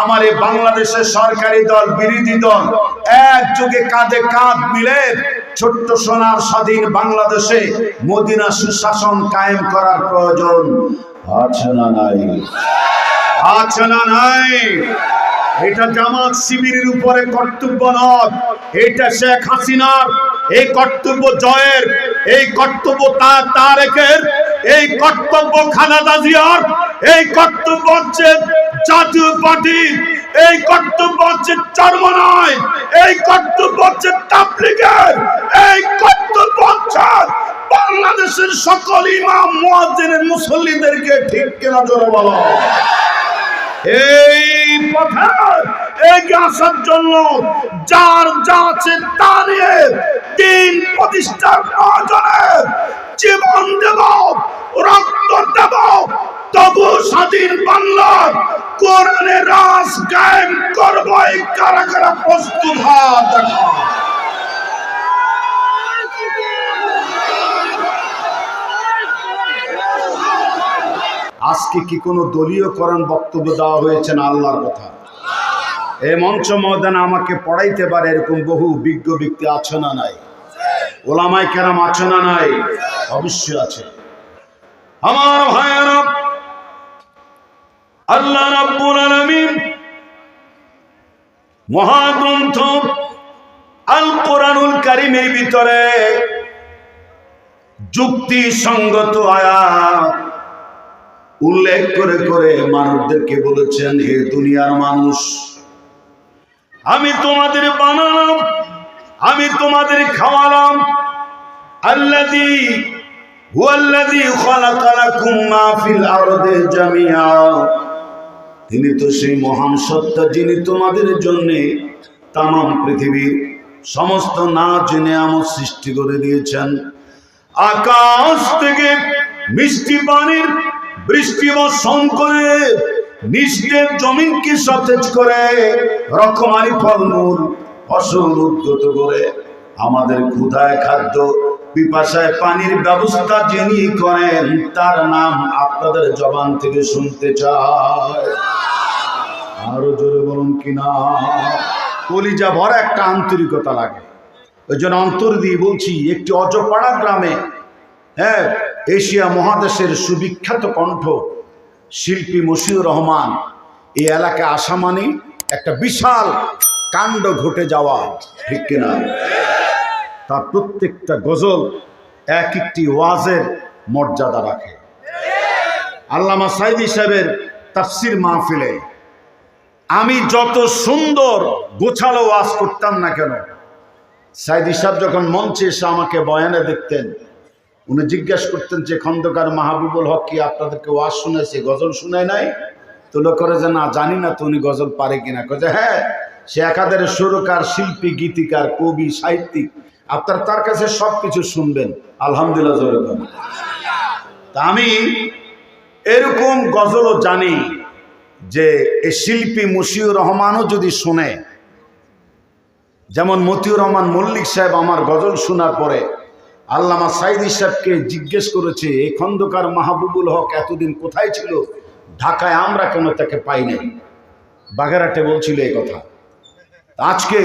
আমার এই বাংলাদেশের সরকারি দল, বিরোধী দল একযোগে কাঁধে কাঁধ মিলে ছোট্ট সোনার স্বাধীন বাংলাদেশে মদিনা সুশাসন কায়েম করার প্রয়োজন। আছে না নাই? আছে না নাই? এটা জামাত শিবিরের উপরে কর্তব্য নয়। এটা শেখ হাসিনার এই কর্তব্য জয়ের, এই কর্তব্য তা তারেকের, এই কর্তব্য খালেদা জিয়ার, এই কর্তব্য হচ্ছে জাতীয় পার্টির এই কর্তব্য হচ্ছে চরমনায় এই কর্তব্য হচ্ছে এই কর্তব্য বাংলাদেশের সকল ইমাম, মুয়াজ্জিনের, মুসল্লিদেরকে ঠিক কেনা জোরে বলো। এই পথে এগিয়ে আসার জন্য যার যা আছে তা নিয়ে দিন প্রতিষ্ঠার প্রয়োজনে জীবন দেব, রক্ত দেব। তবু স্বাধীন বাংলা কোরআনে রাস কায়েম করব, এই কারা কারা প্রস্তুত হাত আজকে কি কোনো দলীয় করণ বক্তব্য দেওয়া হয়েছে না আল্লাহর কথা? এই মঞ্চ ময়দানে আমাকে পড়াইতে পারে এরকম বহু বিজ্ঞ ব্যক্তি আছে না নাই? ওলামাই কেরাম আছে না নাই? অবশ্যই আছে। আমার ভাইয়েরা, আল্লাহ রাব্বুল আলামিন মহাগ্রন্থ আল কোরআনুল কারিমের ভিতরে যুক্তি সঙ্গত আয়াত উল্লেখ করে করে মানুষদেরকে বলেছেন, হে দুনিয়ার মানুষ আমি তোমাদের বানালাম, আমি তোমাদের খাওয়ালাম। আল্লাদি তিনি তো সেই মহান সত্তা যিনি তোমাদের জন্য তাম পৃথিবীর সমস্ত না জেনে আমার সৃষ্টি করে দিয়েছেন। আকাশ থেকে মিষ্টি পানির বৃষ্টি বর্ষণ করে নিষ্ঠের জমিনকে সতেজ করে? রকমারি ফলমূল, ফসল উদ্গত করে। আমাদের ক্ষুধায় খাদ্য পিপাসায় পানির ব্যবস্থা যিনি করেন, তার নাম আপনাদের জবান থেকে শুনতে চায় আরও জোরে বলুন কিনা কলিজা ভরা একটা আন্তরিকতা লাগে। ওই জন্য অন্তর দিয়ে বলছি, একটি অজপাড়া গ্রামে হ্যাঁ এশিয়া মহাদেশের সুবিখ্যাত কণ্ঠ শিল্পী মশিউর রহমান, এই এলাকায় আসা মানে একটা বিশাল কাণ্ড ঘটে যাওয়া, ঠিক কিনা? তার প্রত্যেকটা গজল এক একটি ওয়াজের মর্যাদা রাখে। আল্লামা সাইদি সাহেবের তাফসির মাহফিলে আমি যত সুন্দর গোছালো ওয়াজ করতাম না কেন সাইদি সাহেব যখন মঞ্চে এসে আমাকে বয়ানে দেখতেন উনি জিজ্ঞাসা করতেন যে, খন্দকার মাহবুবুল হক কি আপনাদেরকে ওয়াজ শুনেছে গজল শুনে নাই? তো লোক করে যে, না, জানি না তো উনি গজল পারে কিনা। কে হ্যাঁ সে একাধারে সুরকার, শিল্পী, গীতিকার, কবি, সাহিত্যিক, আপনার তার কাছে সব কিছু শুনবেন। আলহামদুলিল্লাহ তা আমি এরকম গজলও জানি যে এই শিল্পী মুশিউর রহমানও যদি শোনে, যেমন মতিউর রহমান মল্লিক সাহেব আমার গজল শোনার পরে আল্লামা সাইদি সাহেবকে জিজ্ঞেস করেছে এই খন্দকার মাহবুবুল হক এতদিন কোথায় ছিল? ঢাকায় আমরা কেন তাকে পাই নাই বাগেরহাটে বলছিল এই কথা। আজকে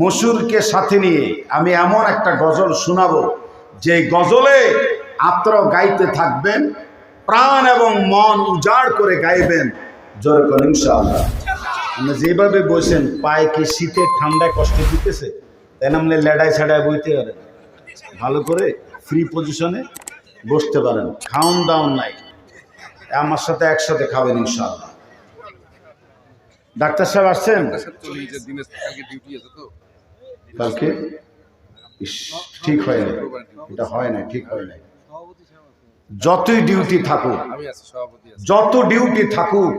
মসুরকে সাথে নিয়ে আমি এমন একটা গজল শোনাবো, যে গজলে আপনারাও গাইতে থাকবেন, প্রাণ এবং মন উজাড় করে গাইবেন। জোর করেন আপনি যেভাবে বসেন পায়ে কি শীতে ঠান্ডায় কষ্ট দিতেছে? তাই না লেডাই ছাড়ায় বইতে পারেন। ভালো করে ফ্রি পজিশনে বসতে পারেন। খাওন দাওন নাই। আমার সাথে একসাথে খাবেন ইনশাআল্লাহ। ডাক্তার সাহেব আসছেন? কালকে? ঠিক হয় না এটা হয় না ঠিক হয় না যতই ডিউটি থাকুক, যত ডিউটি থাকুক,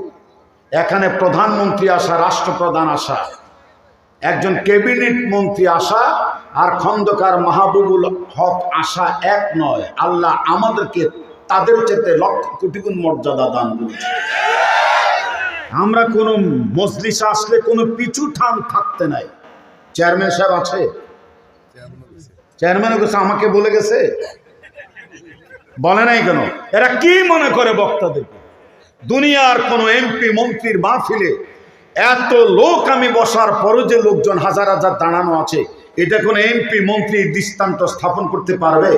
এখানে প্রধানমন্ত্রী আসা, রাষ্ট্রপ্রধান আসা, একজন ক্যাবিনেট মন্ত্রী আসা আর খন্দকার মাহবুবুল হক আসা এক নয়, আল্লাহ আমাদেরকে তাদের চেতে লক্ষ কোটি গুণ মর্যাদা দান করেছে। আমরা কোনো মজলিস আসলে কোনো পিছু ঠান থাকতে নাই। চেয়ারম্যান সাহেব আছে? চেয়ারম্যান কাছে আমাকে বলে গেছে? বলে নাই কেন? এরা কি মনে করে বক্তাদেরকে দুনিয়ার কোন এমপি, মন্ত্রীর মাহফিলে এত লোক আমি বসার পরও যে লোকজন হাজার হাজার দাঁড়ানো আছে এটা কোনো এমপি, মন্ত্রী দৃষ্টান্ত স্থাপন করতে পারবে?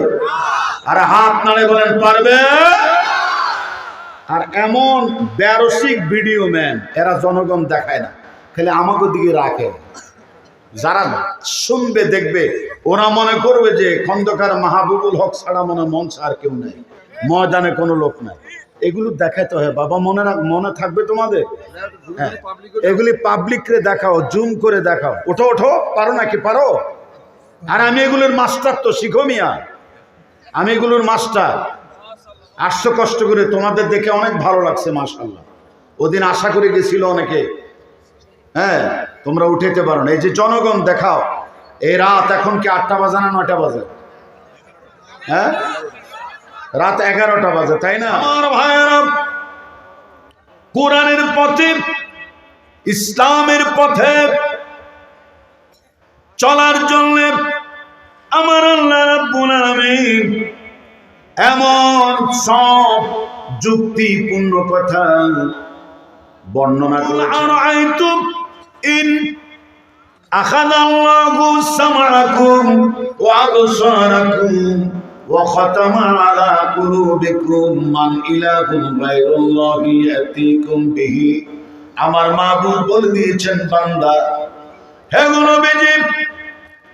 আর হাত নাড়ে বলেন, পারবে? আর এমন ব্যারসিক ভিডিও ম্যান, এরা জনগণ দেখায় না। খালি আমাকে দিকে রাখে। যারা শুনবে, দেখবে, ওরা মনে করবে যে খন্দকার মাহবুবুল হক ছাড়া মনে মঞ্চ আর কেউ নেই। ময়দানে কোনো লোক নাই। এগুলো দেখাতে হয়। বাবা, মনে মনে থাকবে তোমাদের? হ্যাঁ। এগুলি পাবলিকরে দেখাও জুম করে দেখাও। ওঠো ওঠো, পারো নাকি? পারো? আর আমি এগুলোর মাস্টার তো, শিখো মিয়া। আমি এগুলোর মাস্টার আসছো কষ্ট করে তোমাদের দেখে অনেক ভালো লাগছে মাশাল্লাহ ওদিন আশা করে গেছিল অনেকে। হ্যাঁ তোমরা উঠেতে পারো না। এই যে জনগণ, দেখাও। এই রাত এখন কি আটটা বাজে না নয়টা বাজে? হ্যাঁ? রাত এগারোটা বাজে তাই না? আমার ভাইয়েরা কোরআনের পথে ইসলামের পথে চলার জন্য আমার এমন সব যুক্তিপূর্ণ কথা বর্ণনা করে ইন ওয়া وختم على قلوبكم من إله غير الله يأتيكم به আমার মাহবুব বলে দিয়েছেন বান্দা হে নবীজি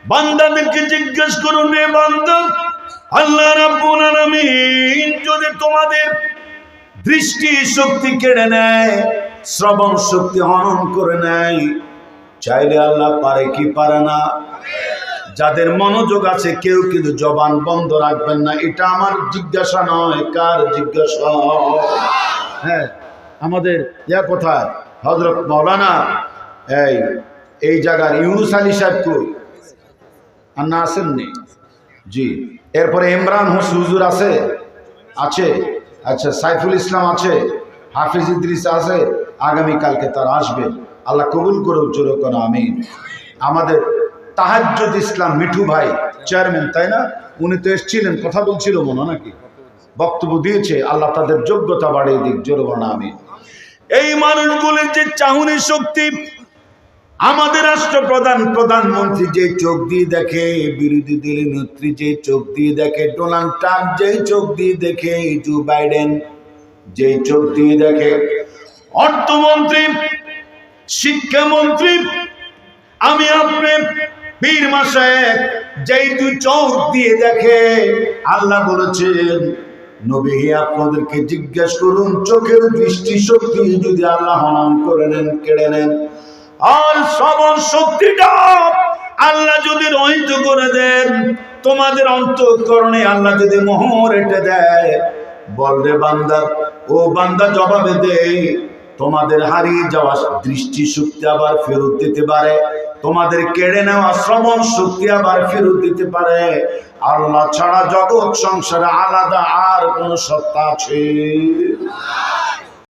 বান্দাদেরকে জিজ্ঞেস করুন রে বান্দা আল্লাহ রাব্বুল আলামিন যদি তোমাদের দৃষ্টি শক্তি কেড়ে নেয় শ্রবণ শক্তি হনন করে নেয় চাইলে আল্লাহ পারে কি পারে না যাদের মনোযোগ আছে, কেউ কিন্তু জবান বন্ধ রাখবেন না। এটা আমার জিজ্ঞাসা নয়, কার জিজ্ঞাসা? হ্যাঁ আমাদের, ইয়া কোথায়? হজরত মৌলানা, এই এই জায়গার ইউনুস আলী সাহেব কই? আর না জি, এরপরে ইমরান হোস হুজুর আছে? আছে। আচ্ছা সাইফুল ইসলাম আছে? হাফিজ ইদ্রিস আছে? আগামীকালকে তারা আসবে। আল্লাহ কবুল করুক চিরকন আমি আমাদের তাহাজ্জুদ ইসলাম, মিঠু ভাই চেয়ারম্যান তাই না? উনি তো এসেছিলেন, কথা বলছিল মনে নাকি? বক্তব্য দিয়েছে, আল্লাহ তাদের যোগ্যতা বাড়িয়ে দিক জোরবন আমি এই মানুষগুলির যে চাহুনি শক্তি, আমাদের রাষ্ট্রপ্রধান, প্রধানমন্ত্রী যে চোখ দিয়ে দেখে, বিরোধী দলের নেত্রী যে চোখ দিয়ে দেখে, ডোনাল্ড ট্রাম্প যেই চোখ দিয়ে দেখে, জো বাইডেন যেই চোখ দিয়ে দেখে, অর্থমন্ত্রী, শিক্ষামন্ত্রী, আমি আপনি পীর মাসে যেই দুই চোখ দিয়ে দেখে, আল্লাহ বলেছেন, নবী আপনাদেরকে জিজ্ঞেস করুন, চোখের দৃষ্টি শক্তি যদি আল্লাহ হনন করে নেন, কেড়ে নেন। আর শ্রবণ শক্তিটা আল্লাহ যদি রহিত করে দেন, তোমাদের অন্তঃকরণে আল্লাহ যদি মোহর এটে দেয় বলরে বান্দা, ও বান্দা জবাবে দে, তোমাদের হারিয়ে যাওয়া দৃষ্টি শক্তি আবার ফেরত দিতে পারে। তোমাদের কেড়ে নেওয়া শ্রবণ শক্তি আবার ফেরত দিতে পারে। আল্লাহ ছাড়া জগৎ সংসারে আলাদা আর কোন সত্তা আছে।